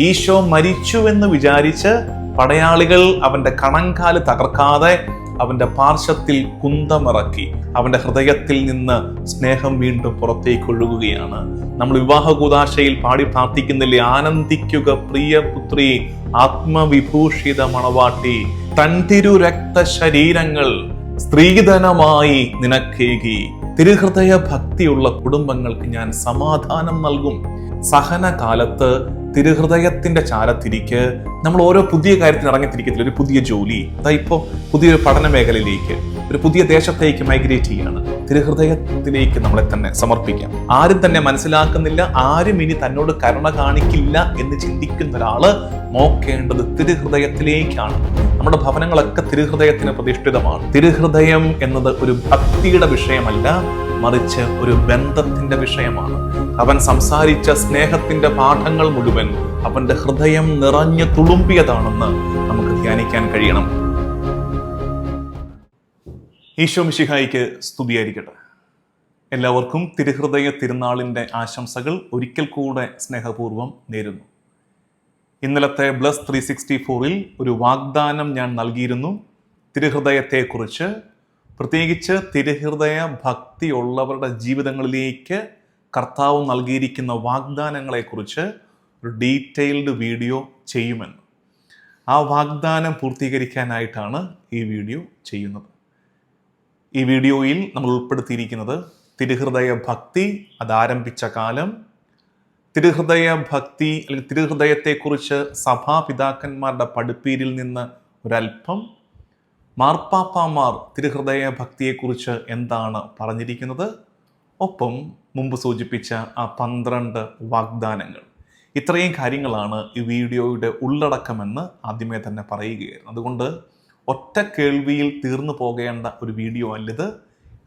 ഈശോ മരിച്ചുവെന്ന് വിചാരിച്ച് പടയാളികൾ അവന്റെ കണങ്കാൽ തകർക്കാതെ അവന്റെ പാർശ്വത്തിൽ കുന്തമിറക്കി അവന്റെ ഹൃദയത്തിൽ നിന്ന് സ്നേഹം വീണ്ടും പുറത്തേക്ക് ഒഴുകുകയാണ്. നമ്മൾ വിവാഹ കൂതാശയിൽ പാടി പ്രാർത്ഥിക്കുന്നില്ലേ? ആനന്ദിക്കുക പ്രിയ പുത്രി ആത്മവിഭൂഷിത മണവാട്ടി തൻതിരു രക്ത ശരീരങ്ങൾ സ്ത്രീധനമായി നിനക്കേകി. തിരുഹൃദയ ഭക്തിയുള്ള കുടുംബങ്ങൾക്ക് ഞാൻ സമാധാനം നൽകും. സഹന കാലത്ത് തിരുഹൃദയത്തിന്റെ ചാരത്തിരിക്ക് നമ്മൾ ഓരോ പുതിയ കാര്യത്തിന് ഇറങ്ങിത്തിരിക്കത്തില്ല. ഒരു പുതിയ ജോലി. അതാ ഇപ്പോൾ പുതിയൊരു പഠന മേഖലയിലേക്ക് ഒരു പുതിയ ദേശത്തേക്ക് മൈഗ്രേറ്റ് ചെയ്യാണ്. തിരുഹൃദയത്തിലേക്ക് നമ്മളെ തന്നെ സമർപ്പിക്കാം. ആരും തന്നെ മനസ്സിലാക്കുന്നില്ല ആരും ഇനി തന്നോട് കരുണ കാണിക്കില്ല എന്ന് ചിന്തിക്കുന്ന ഒരാൾ നോക്കേണ്ടത് തിരുഹൃദയത്തിലേക്കാണ്. നമ്മുടെ ഭവനങ്ങളൊക്കെ തിരുഹൃദയത്തിന് പ്രതിഷ്ഠിതമാണ്. തിരുഹൃദയം എന്നത് ഒരു ഭക്തിയുടെ വിഷയമല്ല മറിച്ച് ഒരു ബന്ധത്തിന്റെ വിഷയമാണ്. അവൻ സംസാരിച്ച സ്നേഹത്തിന്റെ പാഠങ്ങൾ മുഴുവൻ അവന്റെ ഹൃദയം നിറഞ്ഞു തുളുമ്പിയതാണെന്ന് നമുക്ക് ധ്യാനിക്കാൻ കഴിയണം. ഈശോ മിശിഹായിക്ക് സ്തുതിയായിരിക്കട്ടെ. എല്ലാവർക്കും തിരുഹൃദയ തിരുനാളിന്റെ ആശംസകൾ ഒരിക്കൽ കൂടെ സ്നേഹപൂർവം നേരുന്നു. ഇന്നലത്തെ ബ്ലസ് ത്രീ സിക്സ്റ്റി ഫോറിൽ ഒരു വാഗ്ദാനം ഞാൻ നൽകിയിരുന്നു. തിരുഹൃദയത്തെക്കുറിച്ച് പ്രത്യേകിച്ച് തിരുഹൃദയ ഭക്തിയുള്ളവരുടെ ജീവിതങ്ങളിലേക്ക് കർത്താവ് നൽകിയിരിക്കുന്ന വാഗ്ദാനങ്ങളെക്കുറിച്ച് ഒരു ഡീറ്റെയിൽഡ് വീഡിയോ ചെയ്യുമെന്ന്. ആ വാഗ്ദാനം പൂർത്തീകരിക്കാനായിട്ടാണ് ഈ വീഡിയോ ചെയ്യുന്നത്. ഈ വീഡിയോയിൽ നമ്മൾ ഉൾപ്പെടുത്തിയിരിക്കുന്നത് തിരുഹൃദയ ഭക്തി അതാരംഭിച്ച കാലം തിരുഹൃദയ ഭക്തി അല്ലെങ്കിൽ തിരുഹൃദയത്തെക്കുറിച്ച് സഭാപിതാക്കന്മാരുടെ പഠിപ്പീരിൽ നിന്ന് ഒരല്പം മാർപ്പാപ്പാമാർ തിരുഹൃദയ ഭക്തിയെക്കുറിച്ച് എന്താണ് പറഞ്ഞിരിക്കുന്നത്? ഒപ്പം മുമ്പ് സൂചിപ്പിച്ച ആ പന്ത്രണ്ട് വാഗ്ദാനങ്ങൾ. ഇത്രയും കാര്യങ്ങളാണ് ഈ വീഡിയോയുടെ ഉള്ളടക്കമെന്ന് ആദ്യമേ തന്നെ പറയുകയായിരുന്നു. അതുകൊണ്ട് ഒറ്റ കേൾവിയിൽ തീർന്നു പോകേണ്ട ഒരു വീഡിയോ അല്ലിത്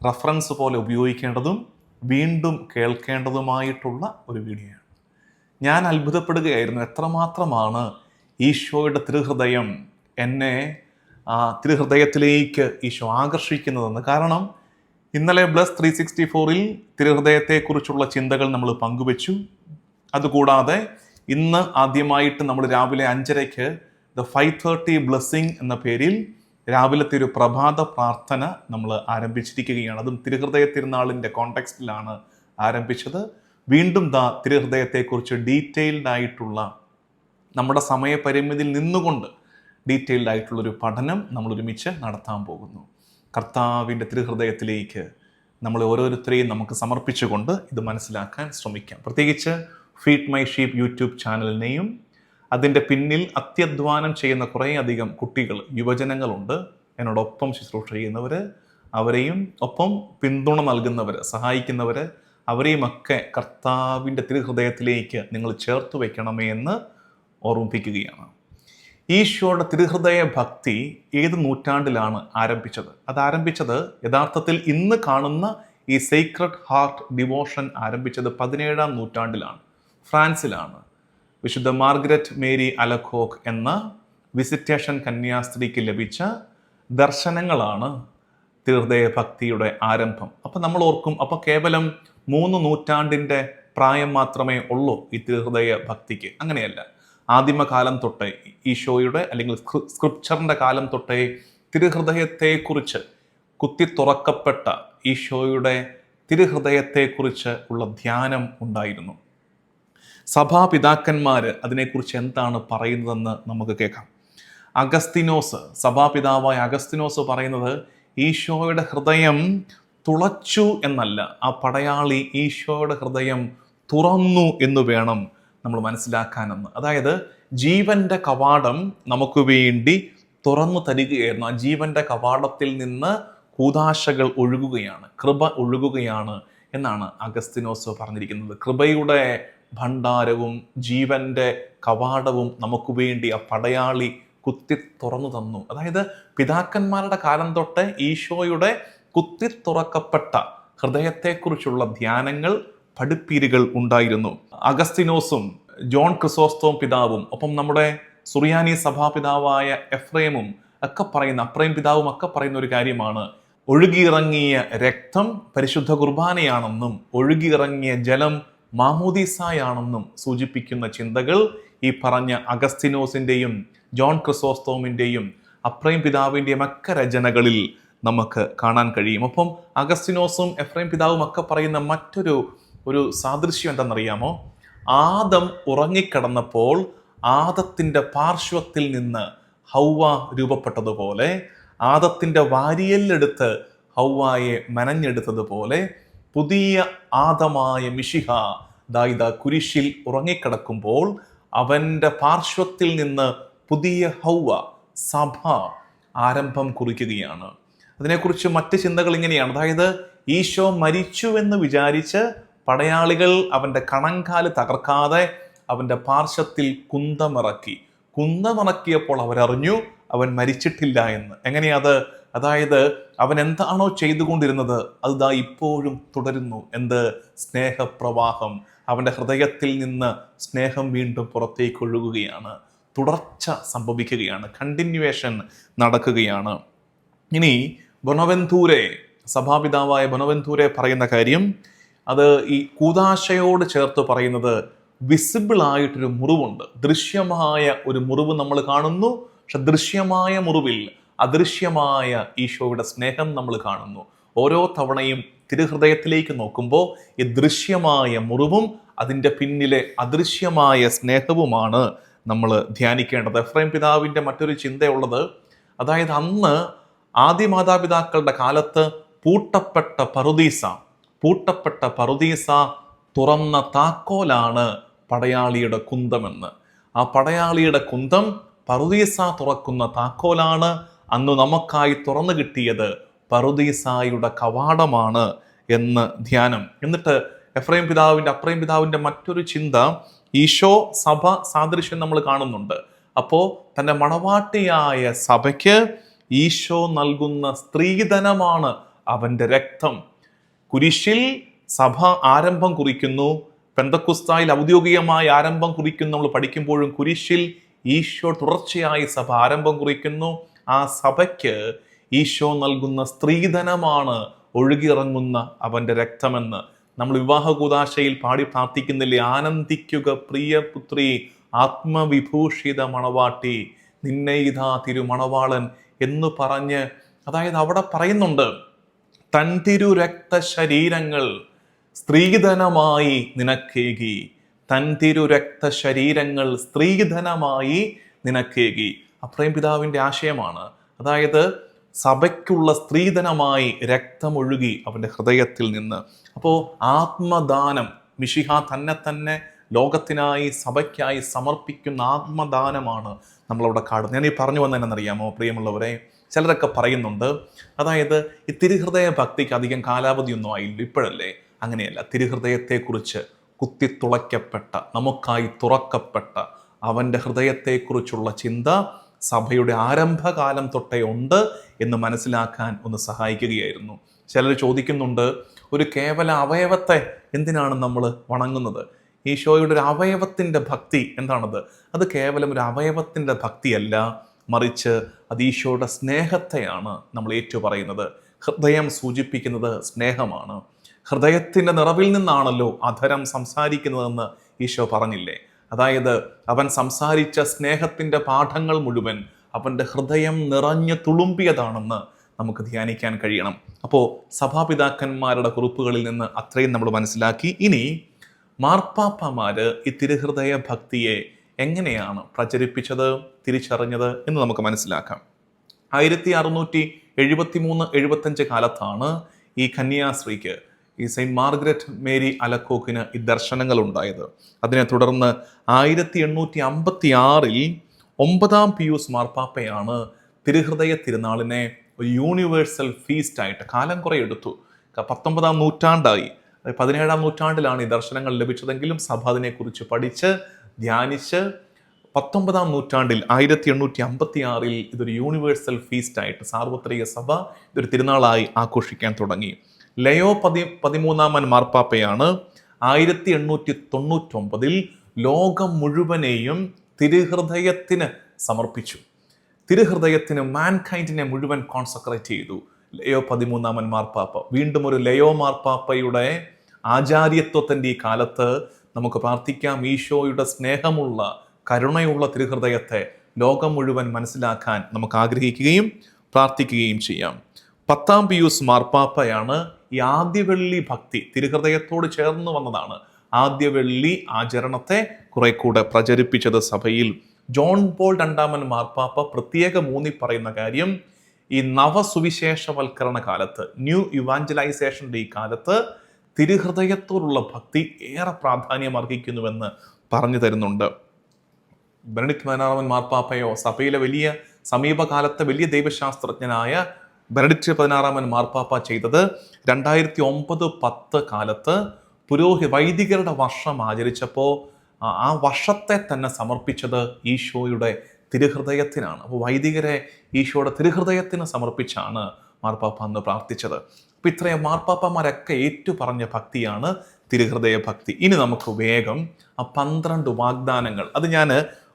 റഫറൻസ് പോലെ ഉപയോഗിക്കേണ്ടതും വീണ്ടും കേൾക്കേണ്ടതുമായിട്ടുള്ള ഒരു വീഡിയോയാണ്. ഞാൻ അത്ഭുതപ്പെടുകയായിരുന്നു. എത്രമാത്രമാണ് ഈശോയുടെ തിരുഹൃദയം എന്നെ തിരുഹൃദയത്തിലേക്ക് ഈശോ ആകർഷിക്കുന്നതെന്ന്. കാരണം ഇന്നലെ ബ്ലസ് ത്രീ സിക്സ്റ്റി ഫോറിൽ തിരുഹൃദയത്തെക്കുറിച്ചുള്ള ചിന്തകൾ നമ്മൾ പങ്കുവച്ചു. അതുകൂടാതെ ഇന്ന് ആദ്യമായിട്ട് നമ്മൾ രാവിലെ അഞ്ചരയ്ക്ക് ദ ഫൈവ് തേർട്ടി ബ്ലെസ്സിങ് എന്ന പേരിൽ രാവിലത്തെ ഒരു പ്രഭാത പ്രാർത്ഥന നമ്മൾ ആരംഭിച്ചിരിക്കുകയാണ്. അതും തിരുഹൃദയ തിരുനാളിന്റെ കോണ്ടെക്സ്റ്റിലാണ് ആരംഭിച്ചത്. വീണ്ടും ദാ തിരുഹൃദയത്തെക്കുറിച്ച് ഡീറ്റെയിൽഡ് ആയിട്ടുള്ള നമ്മുടെ സമയപരിമിതിയിൽ നിന്നുകൊണ്ട് ഡീറ്റെയിൽഡ് ആയിട്ടുള്ളൊരു പഠനം നമ്മൾ ഒരുമിച്ച് നടത്താൻ പോകുന്നു. കർത്താവിന്റെ തിരുഹൃദയത്തിലേക്ക് നമ്മൾ ഓരോരുത്തരെയും നമുക്ക് സമർപ്പിച്ചുകൊണ്ട് ഇത് മനസ്സിലാക്കാൻ ശ്രമിക്കാം. പ്രത്യേകിച്ച് ഫീഡ് മൈ ഷീപ്പ് യൂട്യൂബ് ചാനലിനെയും അതിന്റെ പിന്നിൽ അത്യധ്വാനം ചെയ്യുന്ന കുറേയധികം കുട്ടികൾ യുവജനങ്ങളുണ്ട്. എന്നോടൊപ്പം ശുശ്രൂഷ ചെയ്യുന്നവർ അവരെയും ഒപ്പം പിന്തുണ നൽകുന്നവർ സഹായിക്കുന്നവർ അവരെയുമൊക്കെ കർത്താവിന്റെ തിരുഹൃദയത്തിലേക്ക് നിങ്ങൾ ചേർത്ത് വയ്ക്കണമേ എന്ന് ഓർമ്മിപ്പിക്കുകയാണ്. ഈശോയുടെ തിരുഹൃദയ ഭക്തി ഏത് നൂറ്റാണ്ടിലാണ് ആരംഭിച്ചത്? അത് ആരംഭിച്ചത് യഥാർത്ഥത്തിൽ ഇന്ന് കാണുന്ന ഈ സീക്രട്ട് ഹാർട്ട് ഡിവോഷൻ ആരംഭിച്ചത് പതിനേഴാം നൂറ്റാണ്ടിലാണ്. ഫ്രാൻസിലാണ്. വിശുദ്ധ മാർഗരറ്റ് മേരി അലഖോക്ക് എന്ന വിസിറ്റേഷൻ കന്യാസ്ത്രീക്ക് ലഭിച്ച ദർശനങ്ങളാണ് തിരുഹൃദയ ഭക്തിയുടെ ആരംഭം. അപ്പം നമ്മൾ ഓർക്കും അപ്പോൾ കേവലം മൂന്ന് നൂറ്റാണ്ടിന്റെ പ്രായം മാത്രമേ ഉള്ളൂ ഈ തിരുഹൃദയ ഭക്തിക്ക്. അങ്ങനെയല്ല. ആദിമകാലം തൊട്ടേ ഈശോയുടെ അല്ലെങ്കിൽ സ്ക്രിപ്ചറിന്റെ കാലം തൊട്ടേ തിരുഹൃദയത്തെക്കുറിച്ച് കുത്തി തുറക്കപ്പെട്ട ഈശോയുടെ തിരുഹൃദയത്തെക്കുറിച്ച് ഉള്ള ധ്യാനം ഉണ്ടായിരുന്നു. സഭാപിതാക്കന്മാർ അതിനെക്കുറിച്ച് എന്താണ് പറയുന്നതെന്ന് നമുക്ക് കേൾക്കാം. അഗസ്തിനോസ് സഭാപിതാവായ അഗസ്തിനോസ് പറയുന്നത് ഈശോയുടെ ഹൃദയം തുളച്ചു എന്നല്ല ആ പടയാളി ഈശോയുടെ ഹൃദയം തുറന്നു എന്ന് വേണം നമ്മൾ മനസ്സിലാക്കാനെന്ന്. അതായത് ജീവന്റെ കവാടം നമുക്ക് വേണ്ടി തുറന്നു തരികയായിരുന്നു. ആ ജീവന്റെ കവാടത്തിൽ നിന്ന് കൂതാശകൾ ഒഴുകുകയാണ്. കൃപ ഒഴുകുകയാണ് എന്നാണ് അഗസ്തിനോസ് പറഞ്ഞിരിക്കുന്നത്. കൃപയുടെ ഭണ്ഡാരവും ജീവന്റെ കവാടവും നമുക്ക് വേണ്ടി ആ പടയാളി കുത്തി തുറന്നു തന്നു. അതായത് പിതാക്കന്മാരുടെ കാലം തൊട്ട് ഈശോയുടെ കുത്തി തുറക്കപ്പെട്ട ഹൃദയത്തെക്കുറിച്ചുള്ള ധ്യാനങ്ങൾ പഠിപ്പീരുകൾ ഉണ്ടായിരുന്നു. അഗസ്തിനോസും ജോൺ ക്രിസോസ്തോം പിതാവും ഒപ്പം നമ്മുടെ സുറിയാനി സഭാപിതാവായ എഫ്രേമും ഒക്കെ പറയുന്ന അപ്രേം പിതാവും ഒക്കെ പറയുന്ന ഒരു കാര്യമാണ്. ഒഴുകിയിറങ്ങിയ രക്തം പരിശുദ്ധ കുർബാനയാണെന്നും ഒഴുകിയിറങ്ങിയ ജലം മാമോദീസായാണെന്നും സൂചിപ്പിക്കുന്ന ചിന്തകൾ ഈ പറഞ്ഞ അഗസ്തിനോസിന്റെയും ജോൺ ക്രിസോസ്തോമിന്റെയും അപ്രേം പിതാവിന്റെയും ഒക്കെ രചനകളിൽ നമുക്ക് കാണാൻ കഴിയും. ഒപ്പം അഗസ്തിനോസും എഫ്രൈം പിതാവും ഒക്കെ പറയുന്ന മറ്റൊരു ഒരു സാദൃശ്യം എന്താണെന്നറിയാമോ ആദം ഉറങ്ങിക്കിടന്നപ്പോൾ ആദത്തിന്റെ പാർശ്വത്തിൽ നിന്ന് ഹൗവ രൂപപ്പെട്ടതുപോലെ ആദത്തിന്റെ വാരിയല്ലെടുത്ത് ഹൗവായെ മനഞ്ഞെടുത്തതുപോലെ പുതിയ ആദമായ മിഷിഹ ദായിദ കുരിശിൽ ഉറങ്ങിക്കിടക്കുമ്പോൾ അവന്റെ പാർശ്വത്തിൽ നിന്ന് പുതിയ ഹൗവ സഭ ആരംഭം കുറിക്കുകയാണ്. അതിനെക്കുറിച്ച് മറ്റ് ചിന്തകൾ ഇങ്ങനെയാണ്. അതായത് ഈശോ മരിച്ചു എന്ന് വിചാരിച്ച് പടയാളികൾ അവന്റെ കണങ്കാൽ തകർക്കാതെ അവന്റെ പാർശ്വത്തിൽ കുന്തമിറക്കി. കുന്തമിറക്കിയപ്പോൾ അവരറിഞ്ഞു അവൻ മരിച്ചിട്ടില്ല എന്ന്. എങ്ങനെയത് അത്? അതായത് അവൻ എന്താണോ ചെയ്തുകൊണ്ടിരുന്നത് അത് ദാ ഇപ്പോഴും തുടരുന്നു. എന്ത്? സ്നേഹപ്രവാഹം. അവന്റെ ഹൃദയത്തിൽ നിന്ന് സ്നേഹം വീണ്ടും പുറത്തേക്ക് ഒഴുകുകയാണ്. തുടർച്ച സംഭവിക്കുകയാണ്. കണ്ടിന്യൂവേഷൻ നടക്കുകയാണ്. ഇനി ബൊണവെന്തൂരെ സഭാപിതാവായ ബൊണവെന്തൂരെ പറയുന്ന കാര്യം അത് ഈ കൂതാശയോട് ചേർത്ത് പറയുന്നത് വിസിബിൾ ആയിട്ടൊരു മുറിവുണ്ട്. ദൃശ്യമായ ഒരു മുറിവ് നമ്മൾ കാണുന്നു പക്ഷെ ദൃശ്യമായ മുറിവിൽ അദൃശ്യമായ ഈശോയുടെ സ്നേഹം നമ്മൾ കാണുന്നു. ഓരോ തവണയും തിരുഹൃദയത്തിലേക്ക് നോക്കുമ്പോൾ ഈ ദൃശ്യമായ മുറിവും അതിന്റെ പിന്നിലെ അദൃശ്യമായ സ്നേഹവുമാണ് നമ്മൾ ധ്യാനിക്കേണ്ടത്. എഫ്രൈം പിതാവിന്റെ മറ്റൊരു ചിന്തയുള്ളത് അതായത് അന്ന് ആദ്യ മാതാപിതാക്കളുടെ കാലത്ത് പൂട്ടപ്പെട്ട പറുദീസ പൂട്ടപ്പെട്ട പറുദീസ തുറന്ന താക്കോലാണ് പടയാളിയുടെ കുന്തമെന്ന്. ആ പടയാളിയുടെ കുന്തം പറുദീസ തുറക്കുന്ന താക്കോലാണ് അന്ന് നമുക്കായി തുറന്നു കിട്ടിയത് പറുദീസായുടെ കവാടമാണ് എന്ന് ധ്യാനം. എന്നിട്ട് എഫ്രൈം പിതാവിന്റെ അപ്രൈം പിതാവിന്റെ മറ്റൊരു ചിന്ത ഈശോ സഭ സാദൃശ്യം നമ്മൾ കാണുന്നുണ്ട്. അപ്പോൾ തന്റെ മണവാട്ടിയായ സഭയ്ക്ക് ഈശോ നൽകുന്ന സ്ത്രീധനമാണ് അവന്റെ രക്തം. കുരിശിൽ സഭ ആരംഭം കുറിക്കുന്നു. പെന്തക്കുസ്തായിൽ ഔദ്യോഗികമായി ആരംഭം കുറിക്കുന്നു. നമ്മൾ പഠിക്കുമ്പോഴും കുരിശിൽ ഈശോ തുടർച്ചയായി സഭ ആരംഭം കുറിക്കുന്നു. ആ സഭയ്ക്ക് ഈശോ നൽകുന്ന സ്ത്രീധനമാണ് ഒഴുകിയിറങ്ങുന്ന അവന്റെ രക്തമെന്ന്. നമ്മൾ വിവാഹ കൂതാശയിൽ പാടി പ്രാർത്ഥിക്കുന്നില്ലേ? ആനന്ദിക്കുക പ്രിയ പുത്രി ആത്മവിഭൂഷിത മണവാട്ടി നിന്നെ ഇതാ തിരുമണവാളൻ എന്ന് പറഞ്ഞ് അതായത് അവിടെ പറയുന്നുണ്ട് തൻ തിരു രക്ത ശരീരങ്ങൾ സ്ത്രീധനമായി നിനക്കേകി. തൻതിരു രക്ത ശരീരങ്ങൾ സ്ത്രീധനമായി നിനക്കേകി. അപ്രേം പിതാവിന്റെ ആശയമാണ്. അതായത് സഭയ്ക്കുള്ള സ്ത്രീധനമായി രക്തമൊഴുകി അവന്റെ ഹൃദയത്തിൽ നിന്ന്. അപ്പോൾ ആത്മദാനം മിഷിഹ തന്നെ തന്നെ ലോകത്തിനായി സഭയ്ക്കായി സമർപ്പിക്കുന്ന ആത്മദാനമാണ് നമ്മളവിടെ കാണും. ഞാൻ ഈ പറഞ്ഞു വന്നതെന്നറിയാമോ പ്രിയമുള്ളവരെ? ചിലരൊക്കെ പറയുന്നുണ്ട് അതായത് ഈ തിരുഹൃദയ ഭക്തിക്ക് അധികം കാലാവധിയൊന്നും ആയില്ല ഇപ്പോഴല്ലേ? അങ്ങനെയല്ല. തിരുഹൃദയത്തെക്കുറിച്ച് കുത്തിത്തുളയ്ക്കപ്പെട്ട നമുക്കായി തുറക്കപ്പെട്ട അവന്റെ ഹൃദയത്തെക്കുറിച്ചുള്ള ചിന്ത സഭയുടെ ആരംഭകാലം തൊട്ടേ ഉണ്ട് എന്ന് മനസ്സിലാക്കാൻ ഒന്ന് സഹായിക്കുകയായിരുന്നു. ചിലർ ചോദിക്കുന്നുണ്ട് ഒരു കേവല അവയവത്തെ എന്തിനാണ് നമ്മൾ വണങ്ങുന്നത്? ഈശോയുടെ ഒരു അവയവത്തിന്റെ ഭക്തി എന്താണത്? അത് കേവലം ഒരു അവയവത്തിന്റെ ഭക്തിയല്ല മറിച്ച് അത് ഈശോയുടെ സ്നേഹത്തെയാണ് നമ്മൾ ഏറ്റു പറയുന്നത്. ഹൃദയം സൂചിപ്പിക്കുന്നത് സ്നേഹമാണ്. ഹൃദയത്തിന്റെ നിറവിൽ നിന്നാണല്ലോ അധരം സംസാരിക്കുന്നതെന്ന് ഈശോ പറഞ്ഞില്ലേ? അതായത് അവൻ സംസാരിച്ച സ്നേഹത്തിന്റെ പാഠങ്ങൾ മുഴുവൻ അവന്റെ ഹൃദയം നിറഞ്ഞു തുളുമ്പിയതാണെന്ന് നമുക്ക് ധ്യാനിക്കാൻ കഴിയണം. അപ്പോൾ സഭാപിതാക്കന്മാരുടെ കുറിപ്പുകളിൽ നിന്ന് അത്രയും നമ്മൾ മനസ്സിലാക്കി. ഇനി മാർപ്പാപ്പമാര് ഈ തിരുഹൃദയ ഭക്തിയെ എങ്ങനെയാണ് പ്രചരിപ്പിച്ചത് തിരിച്ചറിഞ്ഞത് എന്ന് നമുക്ക് മനസ്സിലാക്കാം. ആയിരത്തി അറുന്നൂറ്റി എഴുപത്തി മൂന്ന് എഴുപത്തഞ്ച് കാലത്താണ് ഈ കന്യാസ്ത്രീക്ക് ഈ സെയിന്റ് മാർഗ്രറ്റ് മേരി അലക്കോക്കിന് ഈ ദർശനങ്ങൾ ഉണ്ടായത് അതിനെ തുടർന്ന് ആയിരത്തി എണ്ണൂറ്റി അമ്പത്തി ആറിൽ ഒമ്പതാം പിയൂസ് മാർപ്പാപ്പയാണ് തിരുഹൃദയ തിരുനാളിനെ യൂണിവേഴ്സൽ ഫീസ്റ്റായിട്ട് കാലം കുറെ എടുത്തു. പത്തൊമ്പതാം നൂറ്റാണ്ടായി. പതിനേഴാം നൂറ്റാണ്ടിലാണ് ഈ ദർശനങ്ങൾ ലഭിച്ചതെങ്കിലും സഭ അതിനെക്കുറിച്ച് പഠിച്ച് ധ്യാനിച്ച് പത്തൊമ്പതാം നൂറ്റാണ്ടിൽ ആയിരത്തി എണ്ണൂറ്റി അമ്പത്തി ആറിൽ ഇതൊരു യൂണിവേഴ്സൽ ഫീസ്റ്റ് ആയിട്ട് സാർവത്രിക സഭ ഇതൊരു തിരുനാളായി ആഘോഷിക്കാൻ തുടങ്ങി. ലയോ പതി പതിമൂന്നാമൻ മാർപ്പാപ്പയാണ് ആയിരത്തി എണ്ണൂറ്റി തൊണ്ണൂറ്റൊമ്പതിൽ ലോകം മുഴുവനെയും തിരുഹൃദയത്തിന് സമർപ്പിച്ചു. തിരുഹൃദയത്തിന് മാൻകൈൻഡിനെ മുഴുവൻ കോൺസെൻട്രേറ്റ് ചെയ്തു ലയോ പതിമൂന്നാമൻ മാർപ്പാപ്പ. വീണ്ടും ഒരു ലയോ മാർപ്പാപ്പയുടെ ആചാര്യത്വത്തിന്റെ ഈ കാലത്ത് നമുക്ക് പ്രാർത്ഥിക്കാം ഈശോയുടെ സ്നേഹമുള്ള കരുണയുള്ള തിരുഹൃദയത്തെ ലോകം മുഴുവൻ മനസ്സിലാക്കാൻ നമുക്ക് ആഗ്രഹിക്കുകയും പ്രാർത്ഥിക്കുകയും ചെയ്യാം. പത്താം പിയൂസ് മാർപ്പാപ്പയാണ് ഈ ആദ്യവെള്ളി ഭക്തി തിരുഹൃദയത്തോട് ചേർന്ന് വന്നതാണ്. ആദ്യവെള്ളി ആചരണത്തെ കുറെ കൂടെ പ്രചരിപ്പിച്ചത് സഭയിൽ ജോൺ പോൾ രണ്ടാമൻ മാർപ്പാപ്പ പ്രത്യേക മൂന്നി പറയുന്ന കാര്യം ഈ നവസുവിശേഷവൽക്കരണ കാലത്ത് ന്യൂ ഇവാഞ്ചലൈസേഷന്റെ ഈ കാലത്ത് തിരുഹൃദയത്തോടുള്ള ഭക്തി ഏറെ പ്രാധാന്യം അർഹിക്കുന്നുവെന്ന് പറഞ്ഞു തരുന്നുണ്ട്. ബെനഡിക്ട് പതിനാറാമൻ മാർപ്പാപ്പയോ സഭയിലെ വലിയ സമീപകാലത്തെ വലിയ ദൈവശാസ്ത്രജ്ഞനായ ബെനഡിക്ട് പതിനാറാമൻ മാർപ്പാപ്പ ചെയ്തത് രണ്ടായിരത്തി ഒമ്പത് പത്ത് കാലത്ത് പുരോഹി വൈദികരുടെ വർഷം ആചരിച്ചപ്പോൾ ആ- വർഷത്തെ തന്നെ സമർപ്പിച്ചത് ഈശോയുടെ തിരുഹൃദയത്തിനാണ്. അപ്പോൾ വൈദികരെ ഈശോയുടെ തിരുഹൃദയത്തിന് സമർപ്പിച്ചാണ് മാർപ്പാപ്പ അന്ന് പ്രാർത്ഥിച്ചത്. അപ്പം ഇത്രയും മാർപ്പാപ്പമാരൊക്കെ ഏറ്റുപറഞ്ഞ ഭക്തിയാണ് തിരുഹൃദയ ഭക്തി. ഇനി നമുക്ക് വേഗം ആ പന്ത്രണ്ട് വാഗ്ദാനങ്ങൾ. അത് ഞാൻ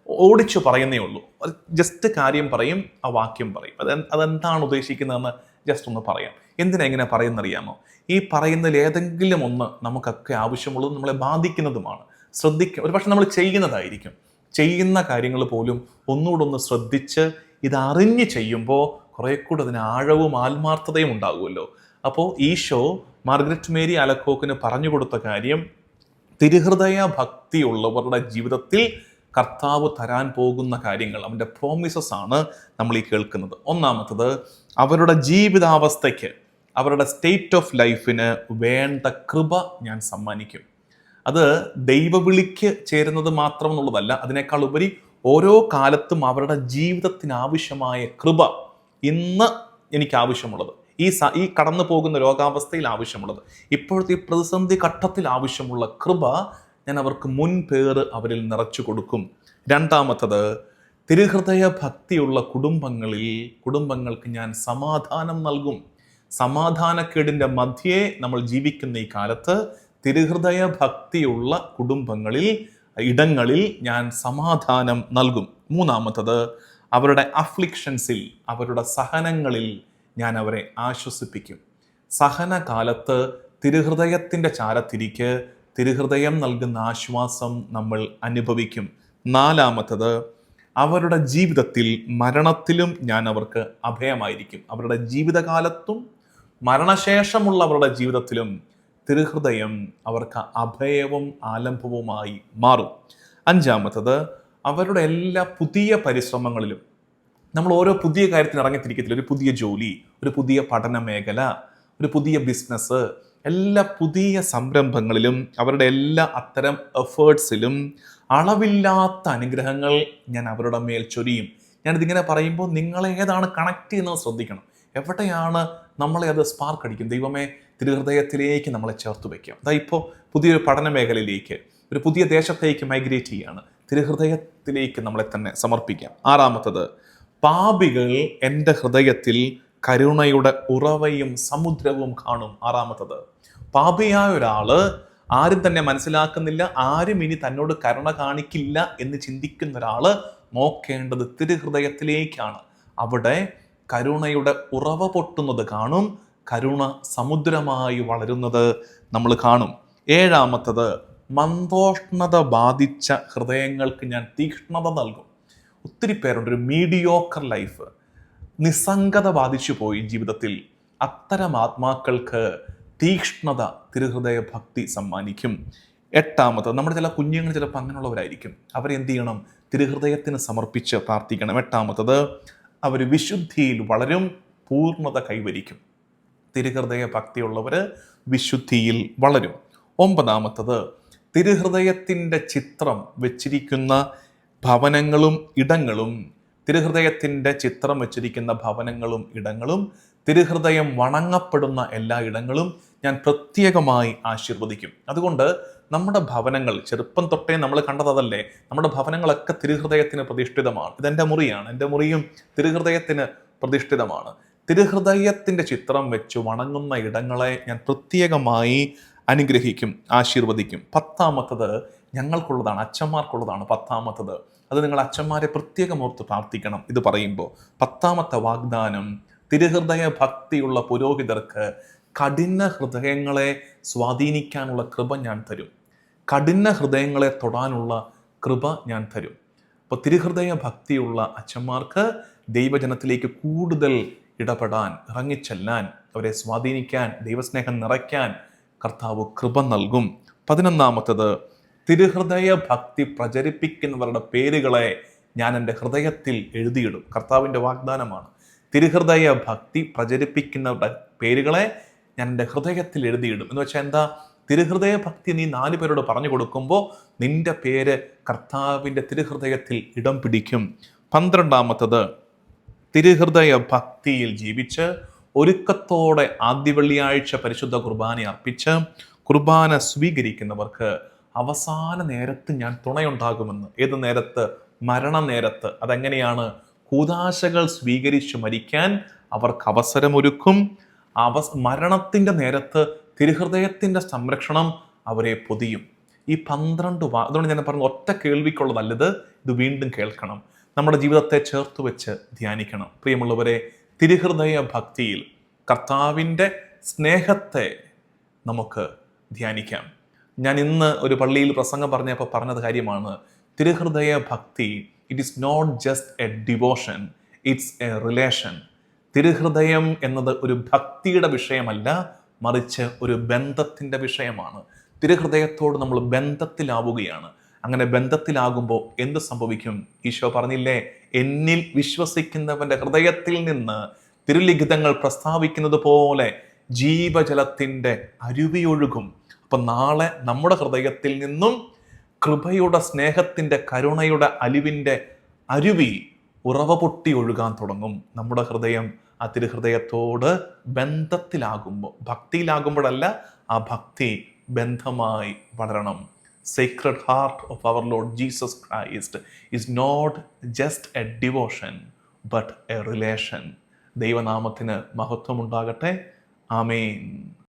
ഓടിച്ചു പറയുന്നേ ഉള്ളൂ. ജസ്റ്റ് കാര്യം പറയും ആ വാക്യം പറയും. അത് അതെന്താണ് ഉദ്ദേശിക്കുന്നതെന്ന് ജസ്റ്റ് ഒന്ന് പറയാം. എന്തിനാ ഇങ്ങനെ പറയുന്നറിയാമോ? ഈ പറയുന്നതിൽ ഏതെങ്കിലും ഒന്ന് നമുക്കൊക്കെ ആവശ്യമുള്ളതും നമ്മളെ ബാധിക്കുന്നതുമാണ്. ശ്രദ്ധിക്കുക ഒരു പക്ഷെ നമ്മൾ ചെയ്യുന്നതായിരിക്കും. ചെയ്യുന്ന കാര്യങ്ങൾ പോലും ഒന്നുകൂടെ ഒന്ന് ശ്രദ്ധിച്ച് ഇതറിഞ്ഞ് ചെയ്യുമ്പോൾ കുറേ കൂടെ അതിന് ആഴവും ആത്മാർത്ഥതയും ഉണ്ടാകുമല്ലോ. അപ്പോൾ ഈശോ മാർഗരറ്റ് മേരി അലക്കോക്കിന് പറഞ്ഞു കൊടുത്ത കാര്യം തിരുഹൃദയ ഭക്തിയുള്ളവരുടെ ജീവിതത്തിൽ കർത്താവ് തരാൻ പോകുന്ന കാര്യങ്ങൾ അവന്റെ പ്രോമിസസ് ആണ് നമ്മൾ ഈ കേൾക്കുന്നത്. ഒന്നാമത്തത് അവരുടെ ജീവിതാവസ്ഥയ്ക്ക് അവരുടെ സ്റ്റേറ്റ് ഓഫ് ലൈഫിന് വേണ്ട കൃപ ഞാൻ സമ്മാനിക്കും. അത് ദൈവവിളിക്ക് ചേരുന്നത് മാത്രം എന്നുള്ളതല്ല അതിനേക്കാൾ ഉപരി ഓരോ കാലത്തും അവരുടെ ജീവിതത്തിന് ആവശ്യമായ കൃപ ഇന്ന് എനിക്ക് ആവശ്യമുള്ളത് ഈ ഈ കടന്നു പോകുന്ന രോഗാവസ്ഥയിൽ ആവശ്യമുള്ളത്. ഇപ്പോഴത്തെ ഈ പ്രതിസന്ധി ഘട്ടത്തിൽ ആവശ്യമുള്ള കൃപ ഞാൻ അവർക്ക് മുൻപേറ് അവരിൽ നിറച്ചു കൊടുക്കും. രണ്ടാമത്തത് തിരുഹൃദയ ഭക്തിയുള്ള കുടുംബങ്ങളിൽ കുടുംബങ്ങൾക്ക് ഞാൻ സമാധാനം നൽകും. സമാധാനക്കേടിന്റെ മധ്യേ നമ്മൾ ജീവിക്കുന്ന ഈ കാലത്ത് തിരുഹൃദയ ഭക്തിയുള്ള കുടുംബങ്ങളിൽ ഇടങ്ങളിൽ ഞാൻ സമാധാനം നൽകും. മൂന്നാമത്തത് അവരുടെ അഫ്ലിക്ഷൻസിൽ അവരുടെ സഹനങ്ങളിൽ ഞാൻ അവരെ ആശ്വസിപ്പിക്കും. സഹനകാലത്ത് തിരുഹൃദയത്തിന്റെ ചാരത്തിരിക്ക് തിരുഹൃദയം നൽകുന്ന ആശ്വാസം നമ്മൾ അനുഭവിക്കും. നാലാമത്തത് അവരുടെ ജീവിതത്തിൽ മരണത്തിലും ഞാൻ അവർക്ക് അഭയമായിരിക്കും. അവരുടെ ജീവിതകാലത്തും മരണശേഷമുള്ള അവരുടെ ജീവിതത്തിലും തിരുഹൃദയം അവർക്ക് അഭയവും ആലംബവുമായി മാറും. അഞ്ചാമത്തത് അവരുടെ എല്ലാ പുതിയ പരിശ്രമങ്ങളിലും നമ്മൾ ഓരോ പുതിയ കാര്യത്തിന് ഇറങ്ങിത്തിരിക്കത്തില്ല. ഒരു പുതിയ ജോലി ഒരു പുതിയ പഠന മേഖല ഒരു പുതിയ ബിസിനസ് എല്ലാ പുതിയ സംരംഭങ്ങളിലും അവരുടെ എല്ലാ അത്തരം എഫേർട്സിലും അളവില്ലാത്ത അനുഗ്രഹങ്ങൾ ഞാൻ അവരുടെ മേൽ ചൊരിയും. ഞാനിതിങ്ങനെ പറയുമ്പോൾ നിങ്ങളെ ഏതാണ് കണക്ട് ചെയ്യുന്നത് ശ്രദ്ധിക്കണം. എവിടെയാണ് നമ്മളെ അത് സ്പാർക്ക് അടിക്കും? ദൈവമേ തിരുഹൃദയത്തിലേക്ക് നമ്മളെ ചേർത്ത് വയ്ക്കാം. അതാ ഇപ്പോൾ പുതിയൊരു പഠന മേഖലയിലേക്ക് ഒരു പുതിയ ദേശത്തേക്ക് മൈഗ്രേറ്റ് ചെയ്യാണ്. തിരുഹൃദയത്തിലേക്ക് നമ്മളെ തന്നെ സമർപ്പിക്കാം. ആറാമത്തത് പാപികൾ എന്റെ ഹൃദയത്തിൽ കരുണയുടെ ഉറവയും സമുദ്രവും കാണും. ആറാമത്തത് പാപിയായ ഒരാൾ ആരും തന്നെ മനസ്സിലാക്കുന്നില്ല ആരും ഇനി തന്നോട് കരുണ കാണിക്കില്ല എന്ന് ചിന്തിക്കുന്ന ഒരാൾ നോക്കേണ്ടത് തിരുഹൃദയത്തിലേക്കാണ്. അവിടെ കരുണയുടെ ഉറവ പൊട്ടുന്നത് കാണും കരുണ സമുദ്രമായി വളരുന്നത് നമ്മൾ കാണും. ഏഴാമത്തത് മന്ദോഷ്ണത ബാധിച്ച ഹൃദയങ്ങൾക്ക് ഞാൻ തീക്ഷ്ണത നൽകും. ഒത്തിരി പേരുണ്ട്. ഒരു മീഡിയോക്കർ ലൈഫ് നിസ്സംഗത ബാധിച്ചു പോയി ജീവിതത്തിൽ. അത്തരം ആത്മാക്കൾക്ക് തീക്ഷ്ണത തിരുഹൃദയ ഭക്തി സമ്മാനിക്കും. എട്ടാമത് നമ്മുടെ ചില കുഞ്ഞുങ്ങൾ ചിലപ്പോൾ അങ്ങനെയുള്ളവരായിരിക്കും. അവരെന്ത് ചെയ്യണം? തിരുഹൃദയത്തിന് സമർപ്പിച്ച് പ്രാർത്ഥിക്കണം. എട്ടാമത്തത് അവർ വിശുദ്ധിയിൽ വളരും പൂർണത കൈവരിക്കും. തിരുഹൃദയ ഭക്തിയുള്ളവർ വിശുദ്ധിയിൽ വളരും. ഒമ്പതാമത്തത് തിരുഹൃദയത്തിന്റെ ചിത്രം വെച്ചിരിക്കുന്ന ഭവനങ്ങളും ഇടങ്ങളും തിരുഹൃദയത്തിന്റെ ചിത്രം വച്ചിരിക്കുന്ന ഭവനങ്ങളും ഇടങ്ങളും തിരുഹൃദയം വണങ്ങപ്പെടുന്ന എല്ലാ ഇടങ്ങളും ഞാൻ പ്രത്യേകമായി ആശീർവദിക്കും. അതുകൊണ്ട് നമ്മുടെ ഭവനങ്ങൾ ചെറുപ്പം തൊട്ടേ നമ്മൾ കണ്ടതല്ലേ നമ്മുടെ ഭവനങ്ങളൊക്കെ തിരുഹൃദയത്തിന് പ്രതിഷ്ഠിതമാണ്. ഇതെന്റെ മുറിയാണ്. എന്റെ മുറിയും തിരുഹൃദയത്തിന് പ്രതിഷ്ഠിതമാണ്. തിരുഹൃദയത്തിന്റെ ചിത്രം വെച്ച് വണങ്ങുന്ന ഇടങ്ങളെ ഞാൻ പ്രത്യേകമായി അനുഗ്രഹിക്കും ആശീർവദിക്കും. പത്താമത്തത് ഞങ്ങൾക്കുള്ളതാണ് അച്ഛന്മാർക്കുള്ളതാണ് പത്താമത്തത്. അത് നിങ്ങൾ അച്ഛന്മാരെ പ്രത്യേകം ഓർത്ത് പ്രാർത്ഥിക്കണം. ഇത് പറയുമ്പോൾ പത്താമത്തെ വാഗ്ദാനം തിരുഹൃദയ ഭക്തിയുള്ള പുരോഹിതർക്ക് കഠിന ഹൃദയങ്ങളെ സ്വാധീനിക്കാനുള്ള കൃപ ഞാൻ തരും. കഠിന ഹൃദയങ്ങളെ തൊടാനുള്ള കൃപ ഞാൻ തരും. അപ്പോൾ തിരുഹൃദയ ഭക്തിയുള്ള അച്ഛന്മാർക്ക് ദൈവജനത്തിലേക്ക് കൂടുതൽ ഇടപെടാൻ ഇറങ്ങിച്ചെല്ലാൻ അവരെ സ്വാധീനിക്കാൻ ദൈവസ്നേഹം നിറയ്ക്കാൻ കർത്താവ് കൃപ നൽകും. പതിനൊന്നാമത്തത് തിരുഹൃദയ ഭക്തി പ്രചരിപ്പിക്കുന്നവരുടെ പേരുകളെ ഞാൻ എന്റെ ഹൃദയത്തിൽ എഴുതിയിടും. കർത്താവിന്റെ വാഗ്ദാനമാണ്. തിരുഹൃദയ ഭക്തി പ്രചരിപ്പിക്കുന്നവരുടെ പേരുകളെ ഞാൻ എന്റെ ഹൃദയത്തിൽ എഴുതിയിടും. എന്ന് വെച്ചാൽ എന്താ? തിരുഹൃദയ ഭക്തി നീ നാല് പേരോട് പറഞ്ഞു കൊടുക്കുമ്പോൾ നിന്റെ പേര് കർത്താവിന്റെ തിരുഹൃദയത്തിൽ ഇടം പിടിക്കും. പന്ത്രണ്ടാമത്തത് തിരുഹൃദയ ഭക്തിയിൽ ജീവിച്ച് ഒരുക്കത്തോടെ ആദ്യ വെള്ളിയാഴ്ച പരിശുദ്ധ കുർബാന അർപ്പിച്ച് കുർബാന സ്വീകരിക്കുന്നവർക്ക് അവസാന നേരത്ത് ഞാൻ തുണയുണ്ടാകുമെന്ന്. ഏത് നേരത്ത്? മരണനേരത്ത്. അതെങ്ങനെയാണ്? കൂതാശകൾ സ്വീകരിച്ച് മരിക്കാൻ അവർക്ക് അവസരമൊരുക്കും. അവ മരണത്തിന്റെ നേരത്ത് തിരുഹൃദയത്തിന്റെ സംരക്ഷണം അവരെ പൊതിയും. ഈ പന്ത്രണ്ട് വാ അതുകൊണ്ട് ഞാൻ പറഞ്ഞു ഒറ്റ കേൾവിക്കുള്ളതല്ലത് ഇത് വീണ്ടും കേൾക്കണം. നമ്മുടെ ജീവിതത്തെ ചേർത്ത് വെച്ച് ധ്യാനിക്കണം. പ്രിയമുള്ളവരെ തിരുഹൃദയ ഭക്തിയിൽ കർത്താവിന്റെ സ്നേഹത്തെ നമുക്ക് ധ്യാനിക്കാം. ഞാൻ ഇന്ന് ഒരു പള്ളിയിൽ പ്രസംഗം പറഞ്ഞപ്പോൾ പറഞ്ഞത് കാര്യമാണ്. തിരുഹൃദയ ഭക്തി it is not just a devotion it's a relation തിരുഹൃദയം എന്നത് ഒരു ഭക്തിയുടെ വിഷയമല്ല മറിച്ച് ഒരു ബന്ധത്തിന്റെ വിഷയമാണ്. തിരുഹൃദയത്തോട് നമ്മൾ ബന്ധത്തിലാവുകയാണ്. അങ്ങനെ ബന്ധത്തിലാകുമ്പോൾ എന്ത് സംഭവിക്കും? ഈശോ പറഞ്ഞില്ലേ എന്നിൽ വിശ്വസിക്കുന്നവന്റെ ഹൃദയത്തിൽ നിന്ന് തിരുലിഖിതങ്ങൾ പ്രസ്താവിക്കുന്നത് പോലെ ജീവജലത്തിന്റെ അരുവിയൊഴുകും. അപ്പം നാളെ നമ്മുടെ ഹൃദയത്തിൽ നിന്നും കൃപയുടെ സ്നേഹത്തിന്റെ കരുണയുടെ അലിവിന്റെ അരുവി ഉറവ പൊട്ടി ഒഴുകാൻ തുടങ്ങും. നമ്മുടെ ഹൃദയം ആ തിരുഹൃദയത്തോട് ബന്ധത്തിലാകുമ്പോൾ ഭക്തിയിലാകുമ്പോഴല്ല ആ ഭക്തി ബന്ധമായി വളരണം. Sacred heart of our lord Jesus Christ is not just a devotion but a relation ദൈവനാമത്തിന് മഹത്വമുണ്ടാകട്ടെ. ആമേൻ.